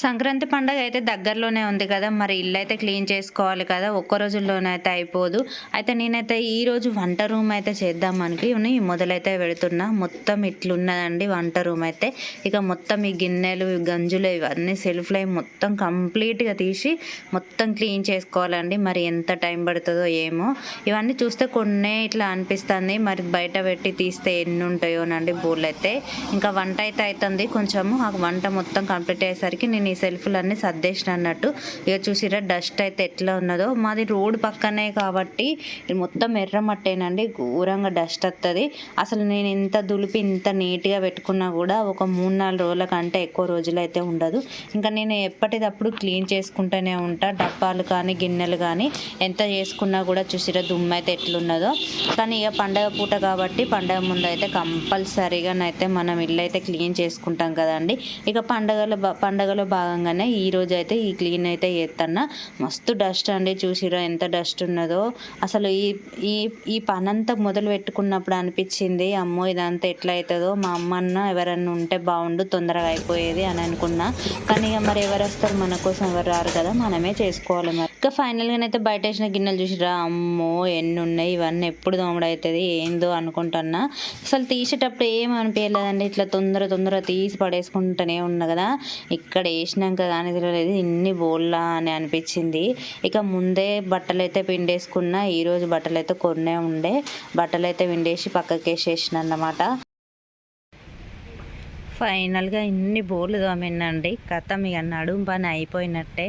సంక్రాంతి పండగ అయితే దగ్గరలోనే ఉంది కదా మరి ఇల్లు అయితే క్లీన్ చేసుకోవాలి కదా ఒక్క రోజుల్లోనే అయితే అయిపోదు. అయితే నేనైతే ఈ రోజు వంట రూమ్ అయితే చేద్దాం అనుకుని మొదలైతే పెడుతున్నా. మొత్తం ఇట్లున్నదండి వంట రూమ్ అయితే. ఇక మొత్తం ఈ గిన్నెలు గంజులు ఇవన్నీ సెల్ఫ్లో మొత్తం కంప్లీట్గా తీసి మొత్తం క్లీన్ చేసుకోవాలండి. మరి ఎంత టైం పడుతుందో ఏమో. ఇవన్నీ చూస్తే కొన్నే ఇట్లా అనిపిస్తుంది. మరి బయట పెట్టి తీస్తే ఎన్ని ఉంటాయోనండి బోర్లు అయితే ఇంకా వంట అయితే అవుతుంది కొంచెము ఆ వంట మొత్తం కంప్లీట్ అయ్యేసరికి నేను ఈ సెల్ఫ్లన్నీ సర్దేసిన అన్నట్టు. ఇక చూసిరా డస్ట్ అయితే ఎట్లా ఉన్నదో. మాది రోడ్ పక్కనే కాబట్టి మొత్తం మొత్తం ఎర్రమట్టేనండి ఘోరంగా డస్ట్ వస్తుంది అసలు నేను ఇంత దులిపి ఇంత నీట్గా పెట్టుకున్నా కూడా ఒక మూడు నాలుగు రోజుల కంటే ఎక్కువ రోజులు అయితే ఉండదు. ఇంకా నేను ఎప్పటికప్పుడు క్లీన్ చేసుకుంటూనే ఉంటా. డబ్బాలు కానీ గిన్నెలు కానీ ఎంత చేసుకున్నా కూడా చూసిరా దుమ్ము అయితే ఎట్లున్నదో. కానీ ఇక పండగ పూట కాబట్టి పండగ ముందు అయితే కంపల్సరీగానైతే మనం ఇల్లు అయితే క్లీన్ చేసుకుంటాం కదండి. ఇక పండగల పండగలో భాగంగానే ఈ అయితే ఈ క్లీన్ అయితే చేస్తున్నా మస్తు డస్ట్ అండి చూసిరా ఎంత డస్ట్ ఉన్నదో. అసలు ఈ ఈ ఈ పనంతా మొదలు పెట్టుకున్నప్పుడు అనిపించింది అమ్మో ఇదంతా ఎట్లా అవుతుందో మా అమ్మన్న ఎవరన్నా ఉంటే బాగుండు తొందరగా అయిపోయేది అని అనుకున్నా. కానీ ఇక మరి ఎవరు వస్తారు మన కోసం ఎవరు రారు కదా మనమే చేసుకోవాలి మరి. ఇంకా అయితే బయట వేసిన గిన్నెలు చూసిరా అమ్మో ఎన్ని ఉన్నాయి ఇవన్నీ ఎప్పుడు దోమడవుతుంది ఏందో అనుకుంటున్నా. అసలు తీసేటప్పుడు ఏం అనిపించలేదండి ఇట్లా తొందర తొందర తీసి పడేసుకుంటూనే ఉన్నా కదా. ఇక్కడ వేసినాక కానీ తెలియలేదు. ఇన్ని బోల్లా అని అనిపించింది. ఇక ముందే బట్టలు అయితే పిండేసుకున్నా ఈరోజు బట్టలు అయితే కొన్నే ఉండే. బట్టలు అయితే పిండేసి పక్కకేసేసిన అన్నమాట ఫైనల్గా ఇన్ని బోర్లు తోమినండి కథ ఇక నడుము పని అయిపోయినట్టే.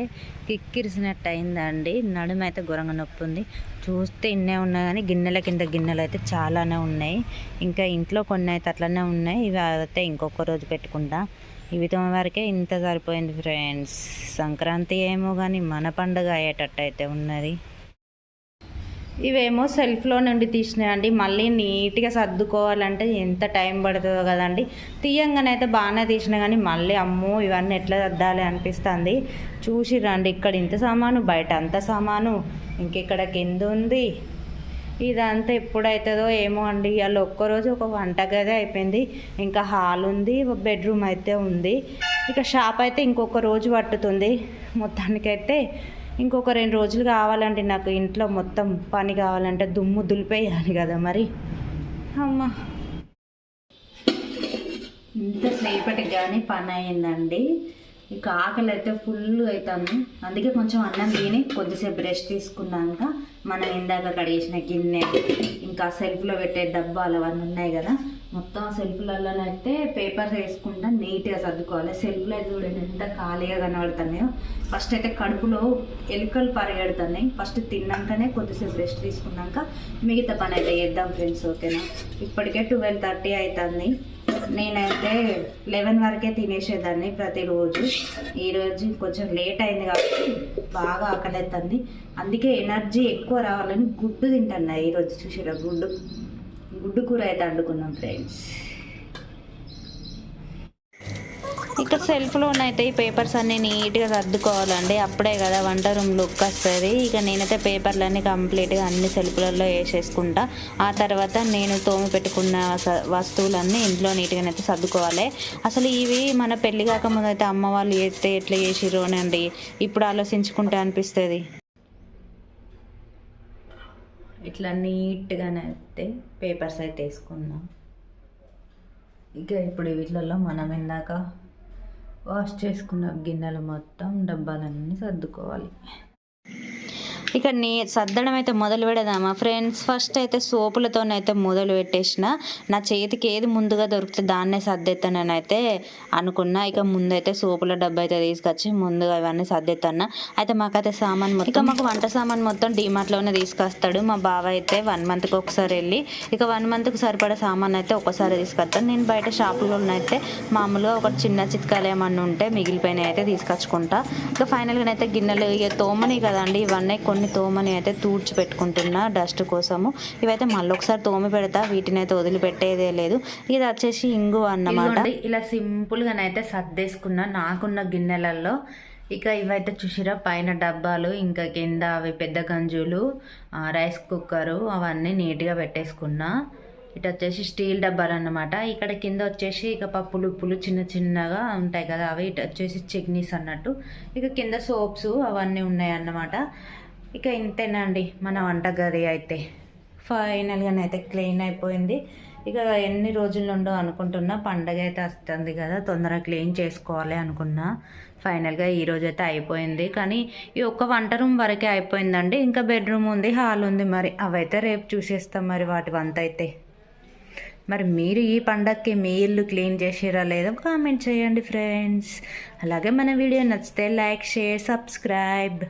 కిక్కిరిసినట్టు అయిందండి నడుము అయితే ఘోరంగా నొప్పి ఉంది చూస్తే ఇన్నే ఉన్నాయి కానీ గిన్నెల కింద గిన్నెలు అయితే చాలానే ఉన్నాయి. ఇంకా ఇంట్లో కొన్ని అయితే అట్లనే ఉన్నాయి. ఇవి అయితే ఇంకొక రోజు పెట్టుకుంటా. ఇవి తోమ వరకే ఇంత సరిపోయింది ఫ్రెండ్స్. సంక్రాంతి ఏమో కానీ మన పండుగ అయ్యేటట్టు అయితే ఉన్నది. ఇవేమో సెల్ఫ్లో నుండి తీసినాయండి. మళ్ళీ నీట్గా సర్దుకోవాలంటే ఎంత టైం పడుతుందో కదండి. తీయంగానైతే బాగానే తీసినా కానీ మళ్ళీ అమ్మో ఇవన్నీ ఎట్లా సర్దాలి అనిపిస్తుంది. చూసి రండి ఇక్కడ ఇంత సామాను బయట అంత సామాను ఇంకెక్కడ కింద ఉంది? ఇదంతా ఎప్పుడవుతుందో ఏమో అండి. ఇవాళ ఒక్కరోజు ఒక వంటగది అయిపోయింది. ఇంకా హాల్ ఉంది ఒక బెడ్రూమ్ అయితే ఉంది. ఇక షాప్ అయితే ఇంకొక రోజు పట్టుతుంది. మొత్తానికైతే ఇంకొక రెండు రోజులు కావాలండి నాకు. ఇంట్లో మొత్తం పని కావాలంటే దుమ్ము దులిపేయాలి కదా మరి. అమ్మ. ఇంతసేపటి కానీ పని అయిందండి. ఇక ఆకలి అయితే ఫుల్ అవుతుంది అందుకే కొంచెం అన్నం తిని కొద్దిసేపు రెస్ట్ తీసుకున్నాక మనం ఇందాక కడిగేసిన గిన్నె ఇంకా సెల్ఫ్లో పెట్టే డబ్బాలు అవన్నీ ఉన్నాయి కదా మొత్తం సెల్ఫ్లలోనైతే పేపర్ వేసుకుంటా నీట్గా సర్దుకోవాలి. సెల్ఫ్లో అయితే చూడండి ఎంత ఖాళీగా కనబడుతున్నాయో. ఫస్ట్ అయితే కడుపులో ఎలుకలు పరిగెడుతున్నాయి. ఫస్ట్ తిన్నాకనే కొద్దిసేపు రెస్ట్ తీసుకున్నాక మిగతా పని అయితే చేద్దాం ఫ్రెండ్స్ ఓకేనా ఇప్పటికే ట్వెల్వ్ థర్టీ అవుతుంది నేనైతే లెవెన్ వరకే తినేసేదాన్ని ప్రతిరోజు. ఈరోజు కొంచెం లేట్ అయింది కాబట్టి బాగా ఆకలిస్తుంది అందుకే ఎనర్జీ ఎక్కువ రావాలని గుడ్డు తింటున్నా ఈరోజు చూసారా గుడ్డు. గుడ్డు కూర అయితే వండుకున్నాం ఫ్రెండ్స్. ఇక సెల్ఫ్లోనైతే ఈ పేపర్స్ అన్నీ నీట్గా సర్దుకోవాలండి. అప్పుడే కదా వంట రూమ్ లుక్ వస్తుంది. ఇక నేనైతే పేపర్లన్నీ కంప్లీట్గా అన్ని సెల్ఫ్లలో వేసేసుకుంటా. ఆ తర్వాత నేను తోమి పెట్టుకున్న స- వస్తువులన్నీ ఇంట్లో నీట్గానైతే సర్దుకోవాలి. అసలు ఇవి మన పెళ్ళి కాకముందు అయితే అమ్మ వాళ్ళు చేస్తే ఎట్లా చేసిర్రు అని అండి ఇప్పుడు ఆలోచించుకుంటే అనిపిస్తుంది. ఇట్లా నీట్గానైతే పేపర్స్ అయితే వేసుకున్నాం ఇక ఇప్పుడు వీటిలలో మనం ఇందాక వాష్ చేసుకున్న గిన్నెలు మొత్తం డబ్బాలన్నీ సర్దుకోవాలి. ఇక నీ సర్దడం అయితే మొదలు పెడదామా? ఫ్రెండ్స్ ఫస్ట్ అయితే సోపులతోనైతే మొదలు పెట్టేసిన. నా చేతికి ఏది ముందుగా దొరికితే దాన్నే సర్దేస్తానని అయితే అనుకున్నా. ఇక ముందైతే సోపుల డబ్బా అయితే తీసుకొచ్చి ముందుగా ఇవన్నీ సర్దేస్తాను అయితే మాకైతే సామాన్ మొత్తం ఇక మాకు వంట సామాన్ మొత్తం డిమార్ట్లోనే తీసుకొస్తాడు. మా బావ అయితే వన్ మంత్కి ఒకసారి వెళ్ళి ఇక వన్ మంత్కి సరిపడే సామాన్ అయితే ఒకసారి తీసుకొస్తాను నేను బయట షాపులోనైతే అయితే మామూలుగా ఒక చిన్న చిట్కాలు ఏమన్నా ఉంటే మిగిలిపోయినాయి అయితే తీసుకొచ్చుకుంటా. ఇక ఫైనల్గా అయితే గిన్నెలు ఇక తోమనే కదండి ఇవన్నీ కొన్ని తోమని అయితే తూడ్చి పెట్టుకుంటున్నా డస్ట్ కోసము. ఇవైతే మళ్ళీ ఒకసారి తోమి పెడతా వీటిని అయితే వదిలిపెట్టేదే లేదు. ఇది వచ్చేసి ఇంగు అన్నమాట. ఇలా సింపుల్గానైతే సర్దేసుకున్నా. నాకున్న గిన్నెలలో ఇక ఇవైతే చూసిరా పైన డబ్బాలు ఇంకా కింద అవి పెద్ద గంజులు రైస్ కుక్కరు అవన్నీ నీట్గా పెట్టేసుకున్నా. ఇటు వచ్చేసి స్టీల్ డబ్బాలు అన్నమాట. ఇక్కడ కింద వచ్చేసి ఇక పప్పులు ఉప్పులు చిన్న చిన్నగా ఉంటాయి కదా అవి. ఇటు వచ్చేసి చట్నీస్ అన్నట్టు. ఇక కింద సోప్స్ అవన్నీ ఉన్నాయి అన్నమాట. ఇక ఇంతేనండి మన వంటగది అయితే. ఫైనల్గానైతే క్లీన్ అయిపోయింది. ఇక ఎన్ని రోజులు ఉండో అనుకుంటున్నా పండగ అయితే వస్తుంది కదా తొందరగా క్లీన్ చేసుకోవాలి అనుకున్నా. ఫైనల్గా ఈ రోజు అయితే అయిపోయింది. కానీ ఈ ఒక్క వంట రూమ్ వరకే అయిపోయిందండి. ఇంకా బెడ్రూమ్ ఉంది హాల్ ఉంది మరి. అవైతే రేపు చూసేస్తాం మరి వాటి వంత అయితే. మరి మీరు ఈ పండగకి మీ ఇల్లు క్లీన్ చేసిరా లేదో కామెంట్ చేయండి ఫ్రెండ్స్ అలాగే మన వీడియో నచ్చితే లైక్ షేర్ సబ్స్క్రైబ్